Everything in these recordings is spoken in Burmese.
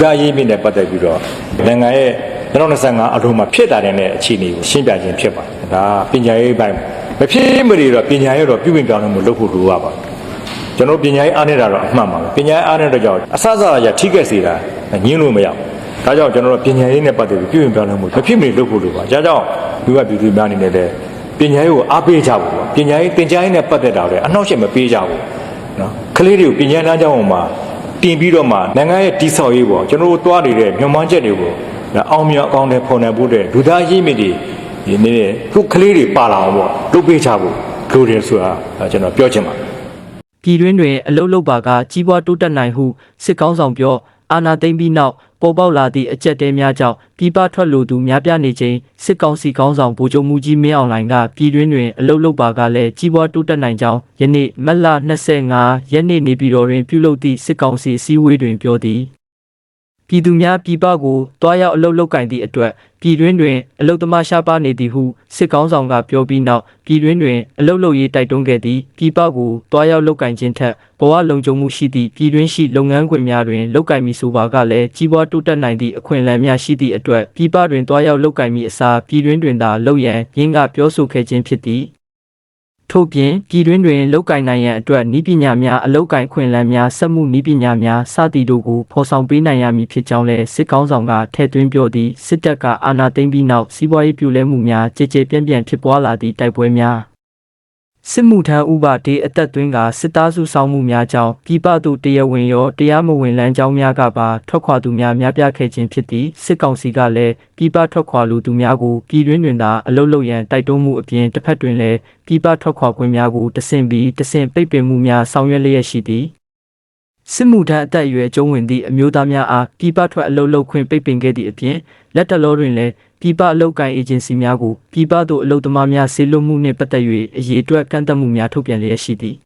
ဒါရေးမြင့်နဲ့ပတ်သက်ပြီးတော့နိုင်ငံရဲ့2025အထုံးမှာဖြစ်တာတဲ့အခြေအနေကိုရှင်းပြခြင်းဖြစ်ပါတယ်ဒါပညာရေးပိုင်းမဖြစ်မနေတော့ပညာရေးတော့ပြုပြင်ပြောင်းလဲမှုလုပ်ဖို့လိုရပါကျွန်တော်ပညာရေးအားနေတာတော့အမှန်ပါပဲပညာရေးအားနေတဲ့ကြောင့်အစစအရာထိခဲ့စေတာညင်းလို့မရဘူးဒါကြောင့်ကျွန်တော်တို့ပညာရေးနဲ့ပတ်သက်ပြီးပြုပြင်ပြောင်းလဲမှုမဖြစ်မနေလုပ်ဖို့လိုပါဒါကြောင့်ဒီကပြည်သူများအနေနဲ့လည်းပညာရေးကိုအားပေးကြဖို့ပညာရေးသင်ကြားရေးနဲ့ပတ်သက်တာလည်းအနှောက်အယှက်မပေးကြဘူးနော်ကလေးတွေကိုပညာလမ်းကြောင်းပေါ်မှာ တင်ပြီးတော့မှနိုင်ငံရဲ့တိဆောက်ရေးပေါ့ကျွန်တော်တို့တွားနေတဲ့မြမန်းချက်တွေကိုအောင်မြောင်အကောင်းနဲ့ဖော်နိုင်ဖို့တဲ့လူသားရင်းမြစ်တွေဒီနေ့ခုကလေးတွေပါလာအောင်ပေါ့လုပ်ပေးချဖို့လိုတယ်ဆိုတာကျွန်တော်ပြောချင်ပါတယ်ပြည်တွင်းတွင်အလုတ်လုတ်ပါကကြီးပွားတိုးတက်နိုင်ဟုစစ်ကောင်းဆောင်ပြော အာနာသိမ့်ပြီးနောက်ပေါ်ပေါက်လာသည့်အကြက်တဲများကြောင့်ပြည်ပထွက်လိုသူများပြားနေခြင်းစစ်ကောင်စီကောင်းဆောင်ဗိုလ်ချုပ်မှုကြီးမင်းအောင်လှိုင်ကပြည်တွင်းတွင်အလုတ်လုတ်ပါကလည်းကြီးပွားတိုးတက်နိုင်ကြောင်းယနေ့မတ်လ25ရက်နေ့နေပြည်တော်တွင်ပြုလုပ်သည့်စစ်ကောင်စီအစည်းအဝေးတွင်ပြောသည် ပြည်သူများပြည်ပကိုတွားရောက်အလုပ်လုပ်ကင်သည့်အတွက်ပြည်တွင်းတွင်အလုပ်သမားရှားပါနေသည်ဟုစစ်ကောင်းဆောင်ကပြောပြီးနောက်ပြည်တွင်းတွင်အလုပ်လုပ်ရေးတိုက်တွန်းခဲ့သည်ပြည်ပကိုတွားရောက်လုပ်ကင်ခြင်းထက်ဘဝလုံခြုံမှုရှိသည့်ပြည်တွင်းရှိလုပ်ငန်းခွင်များတွင်လုပ်ကင်မည်ဆိုပါကလည်းကြီးပွားတိုးတက်နိုင်သည့်အခွင့်အလမ်းများရှိသည့်အတွက်ပြည်ပတွင်တွားရောက်လုပ်ကင်မည်အစားပြည်တွင်းတွင်သာလုပ်ရန်ရင်းကပြောဆိုခဲ့ခြင်းဖြစ်သည် ထို့ပြင်ပြည်တွင်းတွင်လောက်ကင်နိုင်ရန်အတွက်ဤပညာများအလောက်ကင်ခွင့်လန်းများစက်မှုဤပညာများစသည်တို့ကိုဖော်ဆောင်ပေးနိုင်ရမည်ဖြစ်ကြောင်းလည်းစစ်ကောင်းဆောင်ကထည့်သွင်းပြောသည့်စစ်တပ်ကအာဏာသိမ်းပြီးနောက်စီးပွားရေးပြိုလဲမှုများကြည်ကြဲပြန့်ပြန့်ဖြစ်ပွားလာသည့်တိုက်ပွဲများ စစ်မှုထမ်းဥပဒေအသက်သွင်းကစစ်သားစုဆောင်မှုများကြောင့်ပြည်ပသို့တရားဝင်ရောတရားမဝင်လမ်းကြောင်းများကပါထွက်ခွာသူများများပြားခဲ့ခြင်းဖြစ်သည့်စစ်ကောင်စီကလည်းပြည်ပထွက်ခွာလူသူများကိုပြည်တွင်းတွင်သာအလုတ်လုတ်ရန်တိုက်တွန်းမှုအပြင်တစ်ဖက်တွင်လည်းပြည်ပထွက်ခွာခွင့်များကိုတဆင့်ပြီးတဆင့်ပိတ်ပင်မှုများဆောင်ရွက်လျက်ရှိသည် စစ်မှုထမ်းအသက်အရွယ်ကျုံးဝင်သည့်အမျိုးသားများအားပြည်ပထွက်အလုပ်လုပ်ခွင့်ပိတ်ပင်ခဲ့သည့်အပြင်လက်တလောတွင်လည်းပြည်ပအလုပ်ကိုင်အေဂျင်စီများကိုပြည်ပသို့အလုပ်သမားများဆေးလွတ်မှုနှင့်ပတ်သက်၍အရေးအတွက်ကန့်သတ်မှုများထုတ်ပြန်လျက်ရှိသည်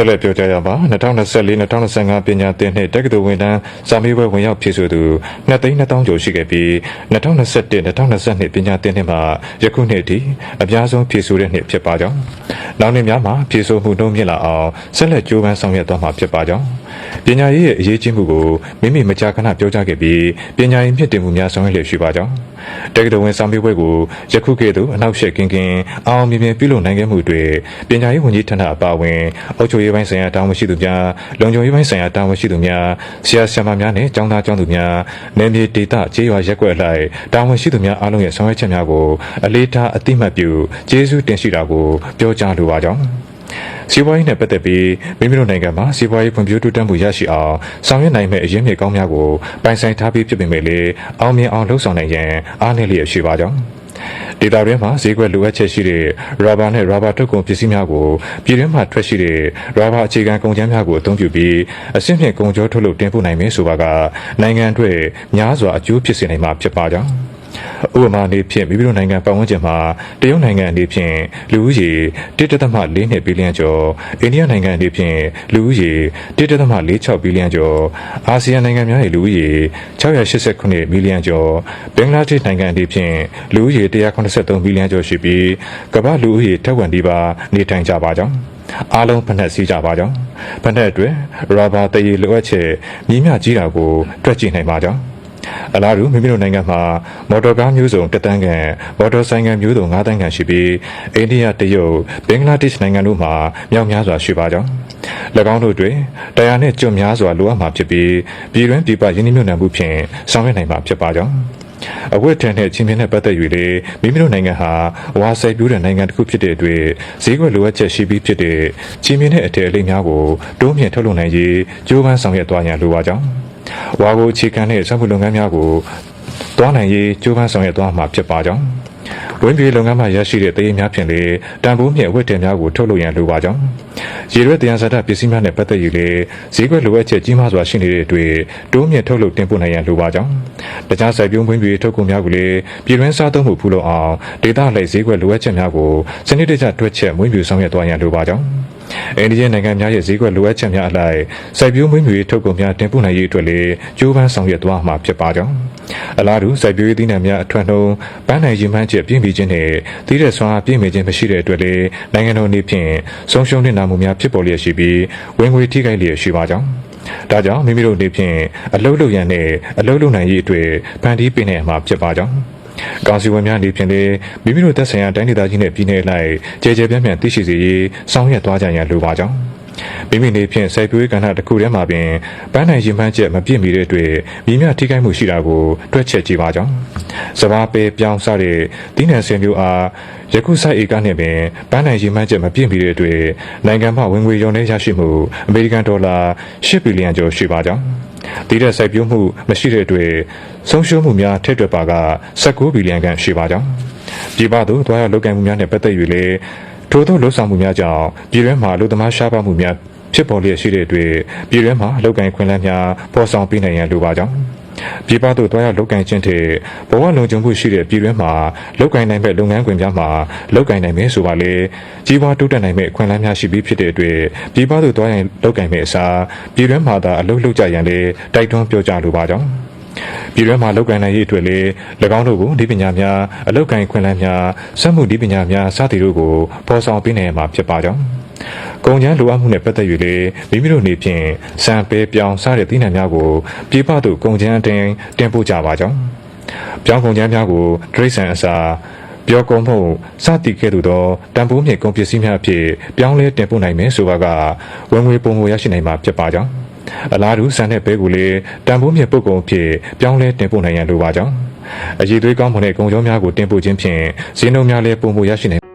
ဆက်လက်ပြောကြားရပါ2024-2025ပညာသင်နှစ်တက္ကသိုလ်ဝင်တန်းစာမေးပွဲဝင်ရောက်ဖြည့်ဆို့သူ2,200,000ကျော်ရှိခဲ့ပြီး2021-2022ပညာသင်နှစ်မှာယခုနှစ်ထိအများဆုံးဖြည့်ဆို့တဲ့နှစ်ဖြစ်ပါကြောင်းနောက်နှစ်များမှာဖြည့်ဆို့မှုနှုန်းမြင့်လာအောင်ဆက်လက်ကြိုးပမ်းဆောင်ရွက်သွားမှာဖြစ်ပါကြောင်းပညာရေးရဲ့အရေးကြီးမှုကိုမိမိမကြာခဏပြောကြားခဲ့ပြီးပညာရေးမြင့်တင်မှုများဆောင်ရွက်လျက်ရှိပါကြောင်းတက္ကသိုလ်ဝင်စာမေးပွဲကိုယခုကဲ့သို့အနောက်ရှက်ကင်းကင်းအောင်မြင်မြင်ပြုလုပ်နိုင်ခဲ့မှုတွေပညာရေးဝန်ကြီးဌာနအပါအဝင်အုပ်ချုပ်ရေးပိုင်းဆိုင်ရာတာဝန်ရှိသူများလုံခြုံရေးပိုင်းဆိုင်ရာတာဝန်ရှိသူများဆရာဆရာမများနဲ့ကျောင်းသားကျောင်းသူများနယ်မြေဒေသကျေးရွာရက်ကွက်အလိုက်တာဝန်ရှိသူများအားလုံးရဲ့ဆောင်ရွက်ချက်များကိုအလေးထားအတိမတ်ပြုကျေးဇူးတင်ရှိတာကိုပြောကြားလိုပါကြောင်း စီးပွားရေးနဲ့ပတ်သက်ပြီးမိမိတို့နိုင်ငံမှာစီးပွားရေးဖွံ့ဖြိုးတိုးတက်မှုရရှိအောင်ဆောင်ရွက်နိုင်မယ့်အရင်းမြစ်ကောင်းများကိုပိုင်ဆိုင်ထားပြီးဖြစ်ပေမဲ့လေအောင်မြင်အောင်လှုပ်ဆောင်နိုင်ရန်အားနည်းလျက်ရှိပါကြောင်းဒေတာရင်းမှာဈေးကွက်လိုအပ်ချက်ရှိတဲ့ရာဘာနဲ့ရာဘာထုတ်ကုန်ပစ္စည်းများကိုပြည်တွင်းမှာထွက်ရှိတဲ့ရာဘာအခြေခံကုန်ကျန်းများကိုအသုံးပြုပြီးအဆင့်မြင့်ကုန်ကျော်ထုတ်လုပ်တင်ပို့နိုင်မယ်ဆိုပါကနိုင်ငံအတွက်များစွာအကျိုးဖြစ်စေနိုင်မှာဖြစ်ပါကြောင်း ဥပမာအနေဖြင့်မိမိတို့နိုင်ငံပတ်ဝန်းကျင်မှာတရုတ်နိုင်ငံအနေဖြင့်လူဦးရေ1.4နှစ်ဘီလီယံကျော်အိန္ဒိယနိုင်ငံအနေဖြင့်လူဦးရေ1.46ဘီလီယံကျော်အာဆီယံနိုင်ငံများ၏လူဦးရေ689မီလီယံကျော်ဘင်္ဂလားဒေ့ရှ်နိုင်ငံအနေဖြင့်လူဦးရေ183ဘီလီယံကျော်ရှိပြီးကမ္ဘာလူဦးရေထက်ဝက်ဒီပါနေထိုင်ကြပါကြောင်းအားလုံးဖက်နှက်စီးကြပါကြောင်းဖက်နှက်အတွက်ရာဘာတရေလိုအပ်ချက်မြင်းမြကြီးတာကိုတွက်ကြည့်နိုင်ပါကြောင်း အလားတူမိမိတို့နိုင်ငံမှာမော်တော်ကားမျိုးစုံတစ်တန်းကန်မော်တော်ဆိုင်ကယ်မျိုးစုံ၅တန်းကန်ရှိပြီးအိန္ဒိယတရုတ်ဘင်္ဂလားဒေ့ရှ်နိုင်ငံတို့မှာမြောက်များစွာရှိပါကြောင်း၎င်းတို့တွင်တရားနှင့်ကျွတ်များစွာလိုအပ်မှာဖြစ်ပြီးပြည်တွင်းပြည်ပယင်းနှိမ့်ညွတ်နှံမှုဖြင့်ဆောင်ရွက်နိုင်မှာဖြစ်ပါကြောင်းအဝတ်ထန်တဲ့ချင်းမြင့်တဲ့ပတ်သက်၍လေမိမိတို့နိုင်ငံဟာဝါစိုက်ပြူးတဲ့နိုင်ငံတစ်ခုဖြစ်တဲ့အတွက်ဈေးကွက်လိုအပ်ချက်ရှိပြီးဖြစ်တဲ့ချင်းမြင့်တဲ့အထည်အလိပ်များကိုတိုးမြင့်ထုတ်လုပ်နိုင်ရေးကြိုးပမ်းဆောင်ရွက်သွားရန်လိုပါကြောင်း ဝါကိုအခြေခံတဲ့စက်မှုလုပ်ငန်းများကိုတွားနိုင်ရေးကြိုးပမ်းဆောင်ရွက်သွားမှာဖြစ်ပါကြောင်းဝင်းပြည်လုပ်ငန်းမှရရှိတဲ့တရေများဖြင့်လေတန်ဖိုးမြင့်ဝတ်တယ်များကိုထုတ်လုပ်ရန်လိုပါကြောင်းရေရွက်တရားစတာပစ္စည်းများနဲ့ပတ်သက်၍လေဈေးကွက်လိုအပ်ချက်ကြီးမားစွာရှိနေတဲ့အတွက်တိုးမြင့်ထုတ်လုပ်တင်ပို့နိုင်ရန်လိုပါကြောင်းတခြားစိုက်ပျိုးဝင်းပြည်ထုတ်ကုန်များကိုလေပြည်တွင်းစားသုံးမှုဖူးလို့အောင်ဒေသလိုက်ဈေးကွက်လိုအပ်ချက်များကိုစနစ်တကျတွက်ချက်ဝင်းပြည်ဆောင်ရွက်သွားရန်လိုပါကြောင်း အိန္ဒိယနိုင်ငံများရဲ့ဈေးကွက်လိုအပ်ချက်များအလိုက်စိုက်ပျိုးမွေးမြူရေးထုတ်ကုန်များတင်ပို့နိုင်ရေးအတွက်လည်းကြိုးပမ်းဆောင်ရွက်သွားမှာဖြစ်ပါကြောင်းအလားတူစိုက်ပျိုးရေးသီးနှံများအထွတ်နှုံးပန်းနိုင်ရင်မှန်းချက်ပြင်ပခြင်းနဲ့တည်တဲ့ဆွမ်းအားပြင်ပခြင်းမရှိတဲ့အတွက်လည်းနိုင်ငံတော်အနေဖြင့်ဆုံးရှုံးနေတာမှုများဖြစ်ပေါ်လျက်ရှိပြီးဝင်ငွေထိခိုက်လျက်ရှိပါကြောင်းဒါကြောင့်မိမိတို့အနေဖြင့်အလုတ်လုတ်ရန်နဲ့အလုတ်လုတ်နိုင်ရေးအတွက်ဖန်တီးပေးနေမှာဖြစ်ပါကြောင်း ကောင်စီဝင်များအနေဖြင့်လည်းမိမိတို့သက်ဆိုင်ရာတိုင်းဒေသကြီးနဲ့ပြည်နယ်လိုက်ကြေကြေပြန့်ပြန့်သိရှိစေရေးဆောင်ရွက်သွားကြရန်လိုပါကြောင်းမိမိနေဖြင့်စိုက်ပျိုးရေးကဏ္ဍတစ်ခုထဲမှာပင်ပန်းနိုင်ရင်မှန်းချက်မပြည့်မီတဲ့အတွက်မိမြထိခိုက်မှုရှိတာကိုတွက်ချက်ကြည့်ပါကြောင်းစဘာပေပြောင်းစားတဲ့ဒီနယ်ဆင်မျိုးအားယခုစိုက်ဧကနှင့်ပင်ပန်းနိုင်ရင်မှန်းချက်မပြည့်မီတဲ့အတွက်နိုင်ငံမှဝင်ငွေရုံနဲ့ရရှိမှုအမေရိကန်ဒေါ်လာ10ဘီလီယံကျော်ရှိပါကြောင်း တည်တဲ့စိုက်ပျိုးမှုမရှိတဲ့အတွက်ဆုံးရှုံးမှုများထည့်တွက်ပါက19ဘီလီယံခန့်ရှိပါကြောင်းပြည်ပသို့တွားရောက်လုပ်ကိုင်မှုများနဲ့ပတ်သက်၍လည်းထို့သောလှုပ်ဆောင်မှုများကြောင့်ပြည်တွင်းမှာလူသမားရှားပါမှုများဖြစ်ပေါ်လျက်ရှိတဲ့အတွက်ပြည်တွင်းမှာလုပ်ကိုင်ခွင့်လန်းများပေါ်ဆောင်ပေးနိုင်ရန်လိုပါကြောင်း ပြည်ပသို့တွားရောက်လုပ်ကိုင်ခြင်းထက်ဘဝလုံခြုံမှုရှိတဲ့ပြည်တွင်းမှာလုပ်ကိုင်နိုင်မဲ့လုပ်ငန်းခွင်များမှာလုပ်ကိုင်နိုင်မယ်ဆိုပါလေကြီးပွားတိုးတက်နိုင်မဲ့ခွင့်လန်းများရှိပြီးဖြစ်တဲ့အတွက်ပြည်ပသို့တွားရောက်လုပ်ကိုင်မဲ့အစားပြည်တွင်းမှာသာအလုပ်လုပ်ကြရန်လည်းတိုက်တွန်းပြောကြားလိုပါကြောင်းပြည်တွင်းမှာလောက်ကိုင်နိုင်ရေးအတွက်လည်း၎င်းတို့ကိုဒီပညာများအလောက်ကိုင်ခွင့်လန်းများစက်မှုဒီပညာများစသည်တို့ကိုပေါ်ဆောင်ပေးနိုင်မှာဖြစ်ပါကြောင်း ကုန်ကျန်းလိုအပ်မှုနဲ့ပတ်သက်၍လည်းမိမိတို့နေဖြင့်စံပဲပြောင်းစားတဲ့သီးနှံများကိုပြည်ပသို့ကုန်ကျန်းတင်တင်ပို့ကြပါကြောင်းပြောင်းကုန်ကျန်းများကိုဒရိษံအစာပြောကုန်မှုစသည်ကဲ့သို့သောတန်ဖိုးမြင့်ကုန်ပစ္စည်းများအဖြစ်ပြောင်းလဲတင်ပို့နိုင်မယ်ဆိုပါကဝင်ငွေပုံမရရှိနိုင်မှာဖြစ်ပါကြောင်းအလားတူဆန်တဲ့ဘဲကိုလည်းတန်ဖိုးမြင့်ပုတ်ကုန်အဖြစ်ပြောင်းလဲတင်ပို့နိုင်ရန်လိုပါကြောင်းအရေးသွေးကောင်းမွန်တဲ့ကုန်ကြောများကိုတင်ပို့ခြင်းဖြင့်ဈေးနှုန်းများလည်းပုံမရရှိနိုင်